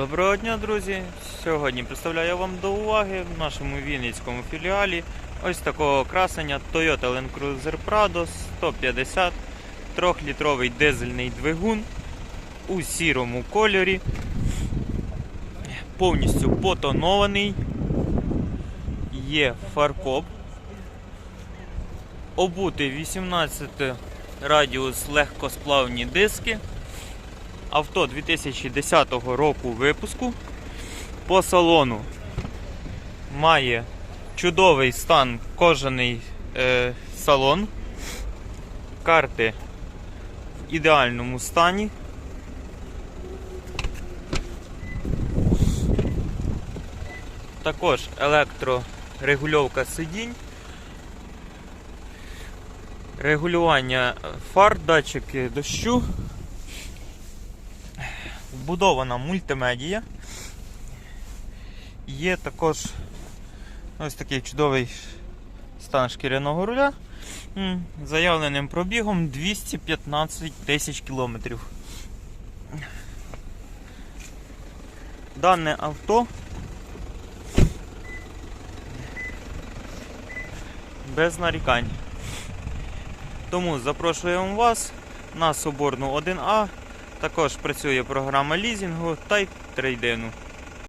Доброго дня, друзі! Сьогодні представляю вам до уваги в нашому Вінницькому філіалі ось такого красення Toyota Land Cruiser Prado 150 3-літровий дизельний двигун у сірому кольорі, повністю потонований, є фаркоп, обутий 18 радіус легкосплавні диски. Авто 2010 року випуску. По салону має чудовий стан кожаний е, салон. Карти в ідеальному стані. Також електрорегульовка сидінь. Регулювання фар, датчики дощу вбудована мультимедія. Є також ось такий чудовий стан шкіряного руля заявленим пробігом 215 тисяч кілометрів. Дане авто без нарікань. Тому запрошуємо вас на Соборну 1А. Також працює програма лізінгу та й трейдину.